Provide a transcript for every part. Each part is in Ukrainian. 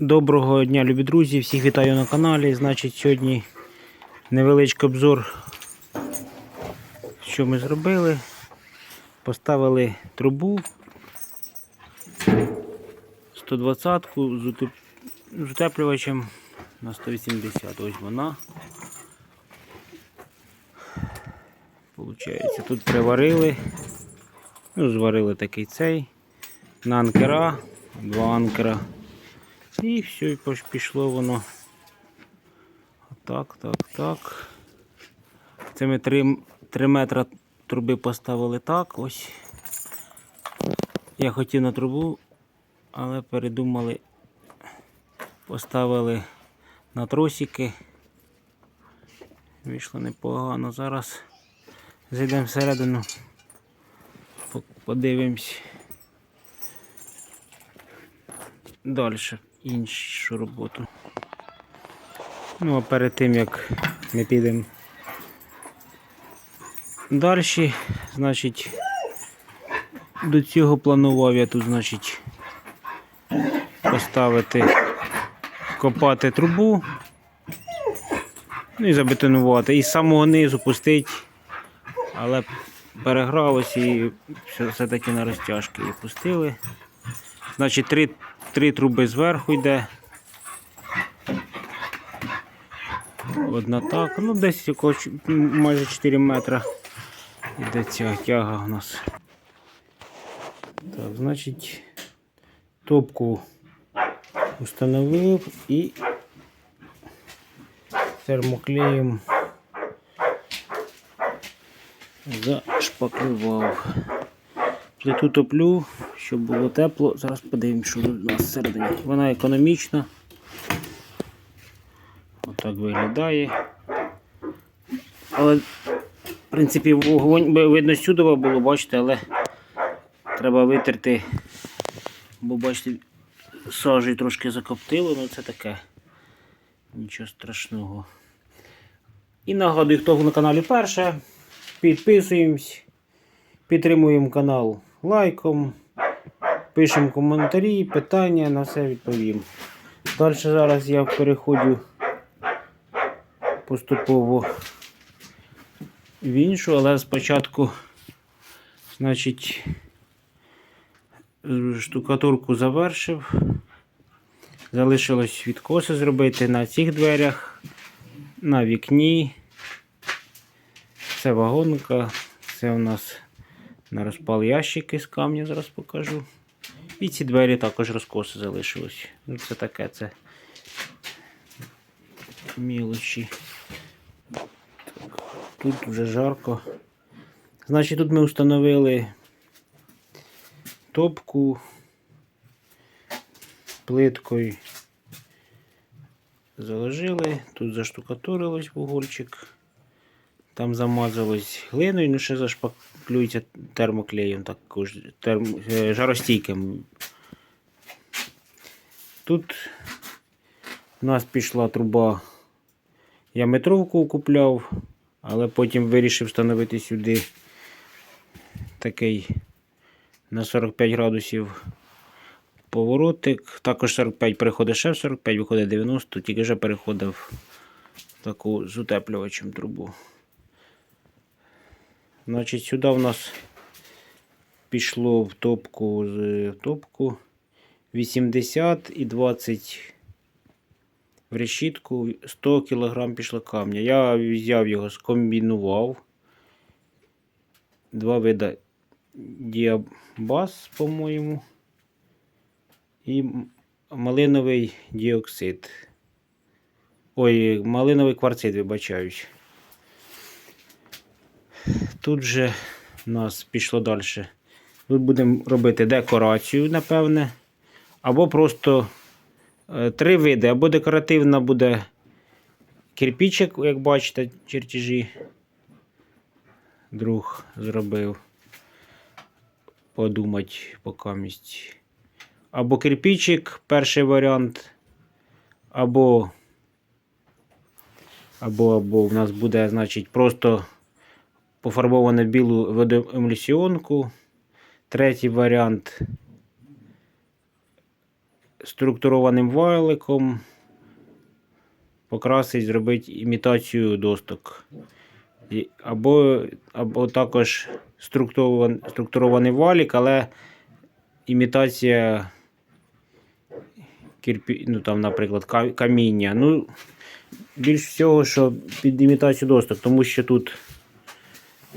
Доброго дня, любі друзі! Всіх вітаю на каналі. Значить, сьогодні невеличкий обзор, що ми зробили. Поставили трубу 120-ку з утеплювачем на 180. Ось вона. Получається, тут приварили. Ну, зварили такий цей. На анкера, два анкера. І все, і пішло воно. Так, так, так. Це ми 3, 3 метри труби поставили так. Ось. Я хотів на трубу, але передумали. Поставили на тросики. Вийшло непогано. Зараз зайдемо всередину. Подивимось. Далі іншу роботу. Ну, а перед тим як ми підемо далі, значить, до цього планував я тут, значить, поставити, копати трубу, ну і забетонувати. І з самого низу пустити, але перегралось і все- все-таки на розтяжки її пустили. Значить, три, три труби зверху йде. Одна так, ну десь майже 4 метра йде ця тяга у нас. Так, значить, топку установив і термоклеєм зашпаклював. Плиту топлю, щоб було тепло. Зараз подивимось, що у нас всередині. Вона економічна. Отак виглядає. Але, в принципі, вогонь видно сюди було, бачите, але треба витерти, бо бачите, сажею трошки закоптило, ну це таке. Нічого страшного. І нагадую, хто на каналі перше, підписуємось. Підтримуємо канал лайком, пишемо коментарі, питання, на все відповім. Далі зараз я переходжу поступово в іншу, але спочатку, значить, штукатурку завершив. Залишилось відкоси зробити на цих дверях, на вікні. Це вагонка, це у нас на розпал ящики з камня, зараз покажу. І ці двері також розкоси залишились. Ну, це таке, це мілочі. Тут вже жарко. Значить, тут ми встановили топку плиткою. Заложили, тут заштукатурилось вугольчик. Там замазалось глиною, ну ще зашпаклюється термоклеєм, також терм... е, жаростійким. Тут у нас пішла труба. Я метровку купляв, але потім вирішив встановити сюди такий на 45 градусів поворотик. Також 45 переходить ще в 45, виходить 90, тільки вже переходив в таку з утеплювачем трубу. Значить, сюди в нас пішло в топку в топку 80 і 20 в решітку 100 кг пішло камня. Я взяв його, скомбінував. Два вида діабаз, по-моєму, і малиновий діоксид. Ой, малиновий кварцит, вибачаюсь. Тут же у нас пішло далі. Тут будемо робити декорацію, напевне. Або просто е, три види. Або декоративна буде кирпичик, як бачите, чертежі. Друг зробив. Подумать поки місць. Або кирпичик, перший варіант. Або, або, або в нас буде, значить, просто пофарбоване білу водоемульсіонку. Третій варіант структурованим вайликом покрасить, зробити імітацію досток. Або, або також структурований, структурований валік, але імітація кірпі, ну там, наприклад, каміння. Ну, більш всього, що під імітацію досток, тому що тут,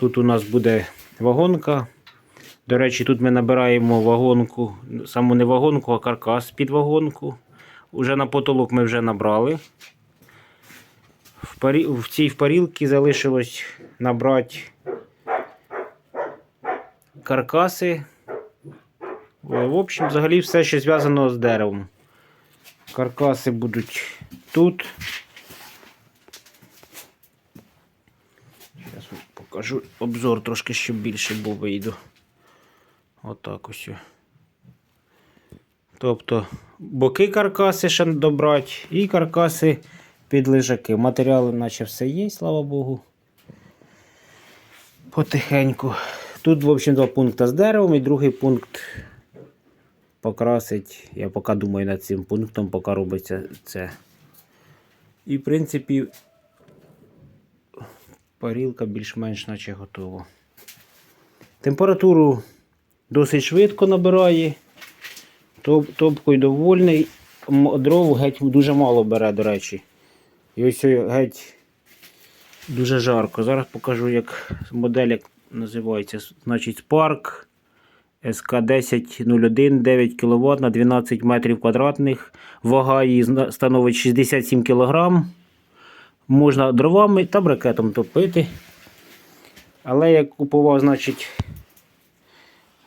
тут у нас буде вагонка. До речі, тут ми набираємо вагонку, саму не вагонку, а каркас під вагонку. Уже на потолок ми вже набрали. В, парі... в цій парілці залишилось набрати каркаси. В общем, взагалі все, що зв'язано з деревом. Каркаси будуть тут. Зараз покажу обзор трошки, щоб більше був вийду. Отак ось. Тобто боки каркаси ще добрати і каркаси під лежаки. Матеріали наче все є, слава Богу. Потихеньку. Тут, в общем, два пункти з деревом і другий пункт покрасить. Я поки думаю над цим пунктом, поки робиться це. І, в принципі, парілка більш-менш наче готова. Температуру досить швидко набирає. Топ, топкою довольний. Дров геть дуже мало бере, до речі. І ось геть дуже жарко. Зараз покажу, як модель як називається. Значить, Spark СК1001 9 кВт на 12 метрів квадратних. Вага її становить 67 кг. Можна дровами та брикетом топити. Але я купував, значить,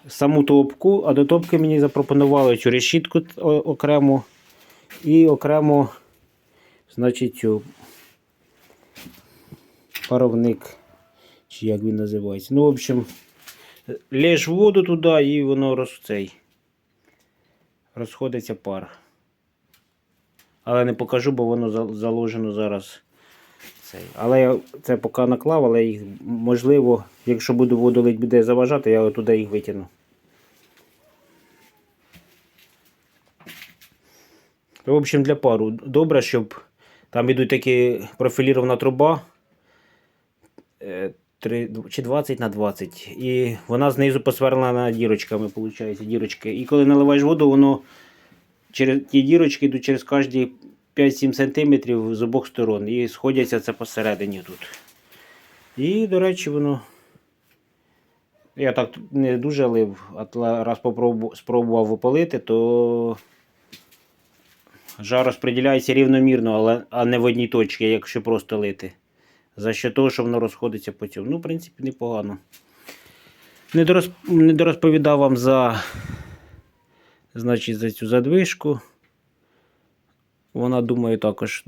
саму топку, а до топки мені запропонували цю решітку т- о- окремо і окремо, значить, цю паровник, чи як він називається. Ну, в общем, лєш воду туди і воно роз, цей, розходиться пар. Але не покажу, бо воно заложено зараз. Цей. Але я це поки наклав, але їх можливо, якщо буду воду лить буде заважати, я туди їх витягну. В общем, для пару добре, щоб там ідуть такі профілірована труба е, три- чи 20 на 20. І вона знизу посверлена дірочками, виходить, дірочки. І коли наливаєш воду, воно через ті дірочки йдуть через кожні 5-7 см з обох сторон. І сходяться це посередині тут. І, до речі, воно. Я так не дуже лив, а раз спробував опалити, то жар розподіляється рівномірно, але, а не в одній точці, якщо просто лити. За що того, що воно розходиться по цьому. Ну, в принципі, непогано. Не дорозповідав вам за, значить, за цю задвижку. Вона, думаю, також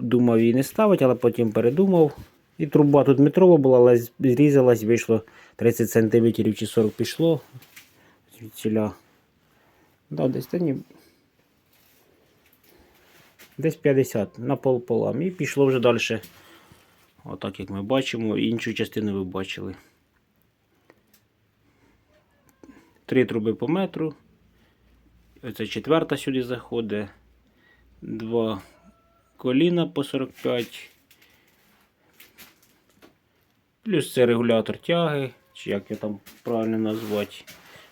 думав її не ставити, але потім передумав. І труба тут метрова була, але зрізалась, вийшло 30 см чи 40 пішло. Звідсіля. Да, десь та ні. Десь 50 на пол полам. І пішло вже далі. Отак, як ми бачимо, іншу частину ви бачили. Три труби по метру. Оце четверта сюди заходить. Два коліна по 45. Плюс це регулятор тяги, чи як його там правильно назвати.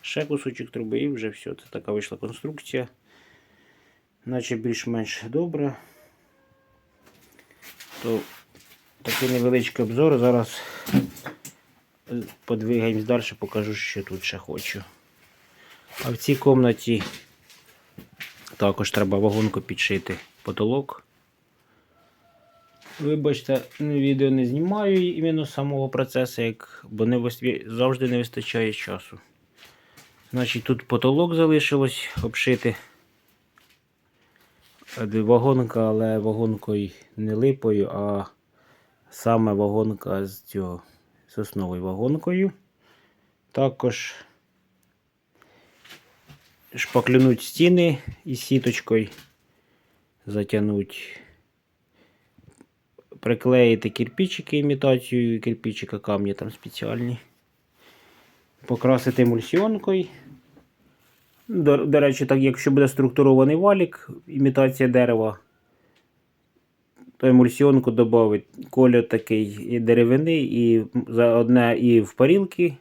Ще кусочок труби і вже все. Це така вийшла конструкція. Наче більш-менш добре. То такий невеличкий обзор. Зараз подвигаємось далі, покажу, що тут ще хочу. А в цій кімнаті також треба вагонку підшити потолок. Вибачте, відео не знімаю іменно самого процесу, як, бо не завжди не вистачає часу. Значить, тут потолок залишилось обшити. Е, Вагонка, але вагонкою не липою, а саме вагонка з цього сосновою вагонкою. Також шпаклюнуть стіни із сіточкою, затягнуть, приклеїти кирпичики, імітацію кирпичика камні там спеціальні, покрасити емульсіонкою, До, до речі, так, якщо буде структурований валік, імітація дерева, то емульсіонку додавить колір такий і деревини, і за одне і в парілки,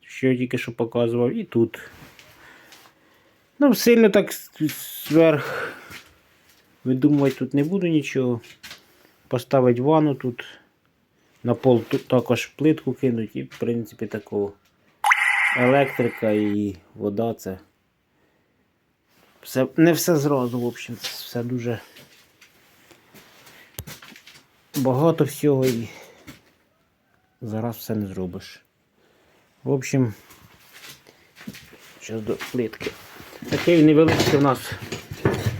що я тільки що показував, і тут. Ну, сильно так зверх видумувати тут не буду нічого. Поставить ванну тут. На пол тут також плитку кинуть і, в принципі, такого. Електрика і вода це. Все, не все зразу, в общем, все дуже багато всього і зараз все не зробиш. В общем, зараз до плитки. Такий невеличкий у нас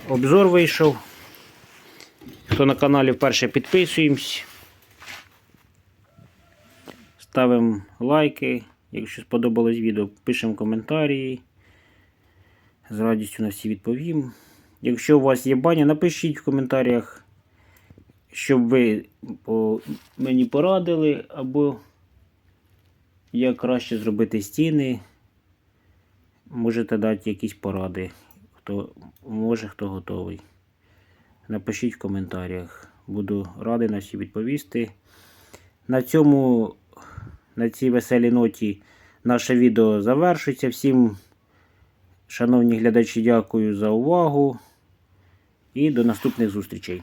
обзор вийшов. Хто на каналі вперше підписуємось. Ставимо лайки. Якщо сподобалось відео, пишемо коментарі. З радістю на всі відповім. Якщо у вас є баня, напишіть в коментарях, щоб ви мені порадили, або як краще зробити стіни. Можете дати якісь поради. Хто може, хто готовий. Напишіть в коментарях. Буду радий на всі відповісти. На цьому, на цій веселій ноті, наше відео завершується. Всім, шановні глядачі, дякую за увагу і до наступних зустрічей.